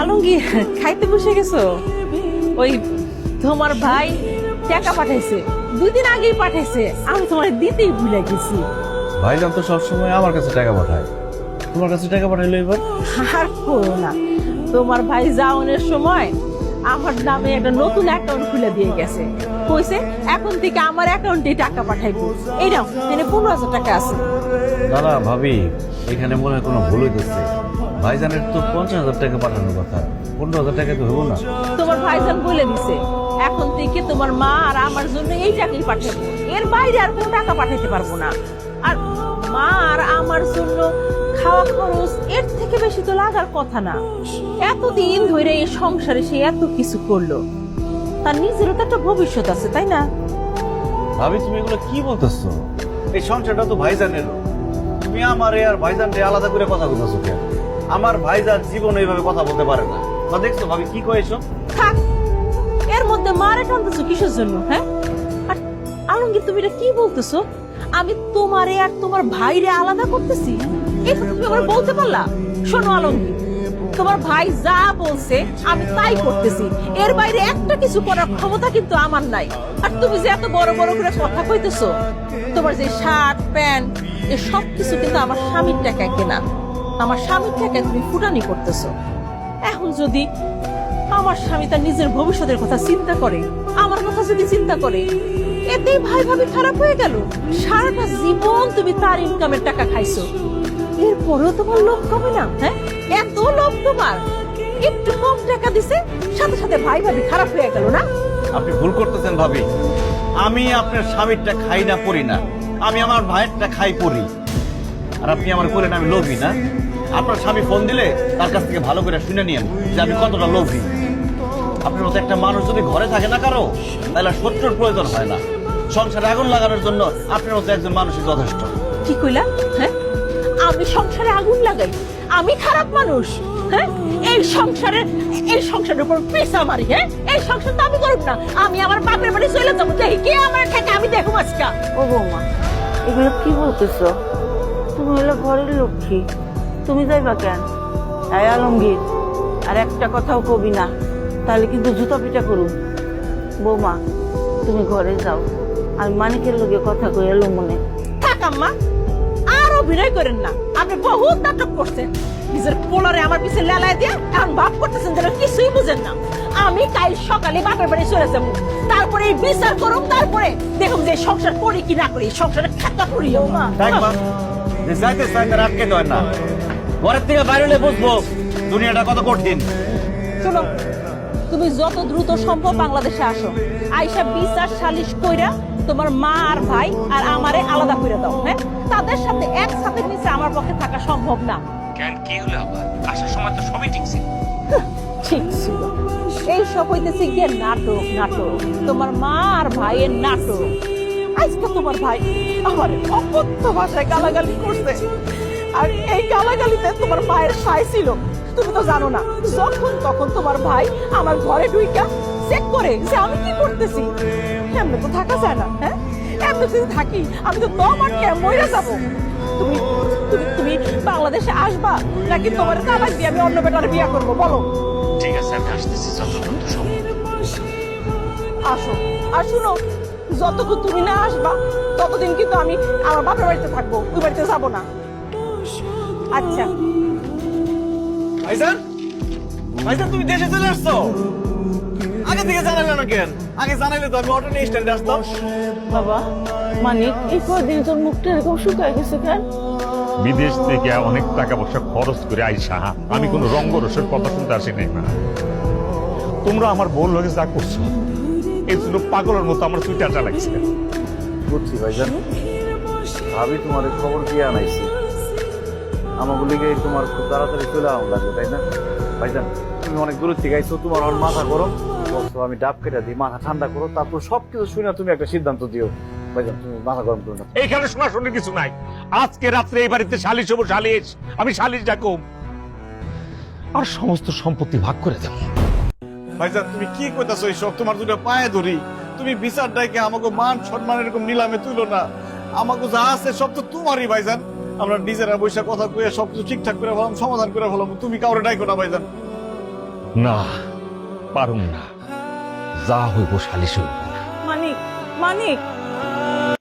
আলমগীর খাইতে বসে গেছো? ওই তোমার ভাই টাকা পাঠাইছে দুই দিন আগেই পাঠাইছে আমি তোমার দিতেই ভুলে গেছি। ভাইজান তো সবসময় আমার কাছে টাকা পাঠায়। তোমার কাছে টাকা পাঠাইলো এবার? আর করো না। তোমার ভাই যাওয়ানোর সময় আমার নামে একটা নতুন অ্যাকাউন্ট খুলে দিয়ে গেছে। কইছে এখন থেকে আমার অ্যাকাউন্টে টাকা পাঠাইবো। এই নাও এখানে পনেরো হাজার টাকা আছে। না না ভাবি এখানে মনে হয় কোনো ভুল হইতেছে। ভাইজানের তো পঞ্চাশ হাজার টাকা পাঠানোর কথা। পনেরো হাজার টাকা তো হব না। তোমার ভাইজান বলে দিছে এখন থেকে তোমার মা আর আমার জন্য এই চাকরি পাঠাবো। এর বাইরে আর কোনো টাকা পাঠাতে পারব না। আর মা আর আমার জন্য খাওয়া খরচ এর থেকে বেশি তো লাগার কথা না। এতদিন ধরে এই সংসারে সে এত কিছু করল। তার নিজেরও তো একটা ভবিষ্যৎ আছে তাই না? ভাবি তুমি এগুলো কি বলতেছো? এই সংসারটা তো ভাইজানের। তুমি আমার আর ভাইজান আলাদা করে কথা বলতেছো কেন? আমার ভাইজান জীবন এইভাবে কথা বলতে পারে না। বা দেখছ ভাবি, কি কয়েছো? এর মধ্যে মারে টানতেছো কিসের জন্য হ্যাঁ? আর আলমগীর, তুমি এটা কি বলতেছো? আমি তোমারে আর তোমার ভাইরে আলাদা করতেছি? এটা তুমি আমার বলতে পারলা? শোনো আলমগীর, তোমার ভাই যা বলছে, আমি তাই করতেছি। এর বাইরে একটা কিছু করার ক্ষমতা কিন্তু আমার নাই। আর তুমি যে এত বড় বড় করে কথা কইতেছো, তোমার যে শার্ট, প্যান্ট এ সব কিছু কিন্তু আমার স্বামীর টাকায় কেনা। আমার স্বামীর টাকায় তুমি ফুটানি করতেছো। এখন যদি আমার স্বামী তার নিজের ভবিষ্যতের কথা চিন্তা করে, আমার কথা যদি চিন্তা করে, এতেই ভাই ভাবি খারাপ হয়ে গেল। সারাটা জীবন তুমি তার ইনকামের টাকা খাইছো। এরপরেও তোমার লোভ কমে না হ্যাঁ? এত লোভ তোমার। একটু কম টাকা দিছে, সাথে সাথে ভাই ভাবি খারাপ হয়ে গেল না? আপনি ভুল করতেছেন ভাবি। আমি আপনার স্বামীরটা খাই না, পড়ি না। আমি আমার ভাইয়েরটা খাই, পড়ি। আর আপনি আমার করেন আমি লোভী না? আপনার স্বামী ফোন দিলে তার কাছ থেকে ভালো করে শুনে নিয়েন যে আমি কতটা লোভী। আপনার মতো একটা মানুষ যদি ঘরে থাকে না কারও তাহলে শত্রুর প্রয়োজন হয় না। সংসারে আগুন লাগানোর জন্য আপনার মতো একজন মানুষই যথেষ্ট। কি কইলা? হ্যাঁ? আমি সংসারে আগুন লাগাই। আমি খারাপ মানুষ। হ্যাঁ? এই সংসারে এই সংসারের উপর পেশা মারি হ্যাঁ? এই সংসার তো আমি করব না। আমি আমার বাপের বাড়ি চলে যাব। দেখি কে আমার থেকে আমি দেখো আজকা। ও বৌমা এগুলো কি বলতেছো? তুমি হলো ঘরের লক্ষ্মী। তুমি যাইবা কেন? এই আলমগীর আর একটা কথাও কবি না তাহলে কিন্তু জুতা পিটা করুন বৌমা তুমি ঘরে যাও। আর মানিকের লগে কথা কই এলো মনে। থাক আম্মা আর অভিনয় করেন না। আপনি বহুত নাটক করছেন। নিজের পোলারে আমার পিছে লেলায় দিয়ে এখন ভাব করতেছেন যেন কিছুই বুঝেন না। আমি কাল সকালে বাপের বাড়ি চলে যাব। তারপরে এই বিচার করুন তারপরে দেখুন যে সংসার করি কি না করি সংসারে খাতা করি মা মা, যে যাইতে চাইতে আটকে দেয় না। ঘরের থেকে বাইরে হলে বুঝব দুনিয়াটা কত কঠিন। শোনো তুমি যত দ্রুত সম্ভব বাংলাদেশে আসো। আইসা বিচার সালিশ কইরা তোমার মা আর ভাই আর আমারে আলাদা করে দাও হ্যাঁ? তাদের সাথে একসাথে নিচে আমার পক্ষে থাকা সম্ভব না। কেন কি হলো আবার? আসার সময় তো সবই ঠিক ছিল। ঠিক ছিল। এই সব হইতেছে গিয়ে নাটক নাটক। তোমার মা আর ভাইয়ের নাটক। আজকে তোমার ভাই আমার অকথ্য ভাষায় গালাগালি করছে। আর এই গালাগালিতে তোমার মায়ের সাই ছিল। তুমি তো জানো না যখন তখন তোমার ভাই আমার ঘরে ঢুইকা চেক করে যে আমি কি করতেছি। এমনি তো থাকা যায় না হ্যাঁ? এমনি যদি থাকি আমি তো দম আটকে মরে যাব। তুমি তুমি তুমি বাংলাদেশে আসবা নাকি তোমার তালাক দিয়ে আমি অন্য বেটার বিয়ে করব? বলো। ঠিক আছে আমি আসতেছি যত দ্রুত সম্ভব আসো। আর শুনো যতক্ষণ তুমি না আসবা ততদিন কিন্তু আমি আমার বাপের বাড়িতে থাকব ওই বাড়িতে যাব না। আচ্ছা। ভাইজান? ভাইজান তুমি দেশে চলে আসছো? আগে থেকে জানালে না কেন? আগে জানাইলে তো আমি অটো নিয়ে স্ট্যান্ডে আসতাম। বাবা মানিক এই কদিন তোর মুখটা এরকম শুকায় গেছে কেন? বিদেশ থেকে অনেক টাকা পয়সা খরচ করে আইসা আমি কোনো রঙ্গরসের কথা শুনতে আসি নাই না তোমরা আমার বোন লগে যা করছ জন্য পাগলের মতো আমার সুইটারটা লাগছে বুঝছি ভাইজান। ভাবি তোমার খবর দিয়ে আনাইছি। আমাকে লিগে তোমার খুব তাড়াতাড়ি চলে লাগবে তাই না? ভাইজান তুমি অনেক দূর থেকে আইছো তোমার আমার মাথা গরম। বলছো আমি ডাব কেটে দিই মাথা ঠান্ডা করো তারপর সবকিছু শুনে তুমি একটা সিদ্ধান্ত দিও। ভাইজান তুমি মাথা গরম করো না। এইখানে শোনাশোনি কিছু নাই। আজকে রাত্রে এই বাড়িতে সালিশ হব সালিশ। আমি সালিশ ডাকুম। আর সমস্ত সম্পত্তি ভাগ করে দেব। ভাইজান তুমি কি কইতাছো এইসব? তোমার দুটো পায়ে ধরি। তুমি বিচার ডাইকে আমাকে মান সম্মান এরকম নিলামে তুলো না। আমাকে যা আছে সব তো তোমারই ভাইজান। আমরা নিজেরা বৈশা কথা কয়ে সব কিছু ঠিকঠাক করে ফেলাম সমাধান করে ফেলাম। তুমি কাউরে ডাইকো না ভাইজান। না পারুম না। যা হইব সালিশ হইব মানিক মানিক।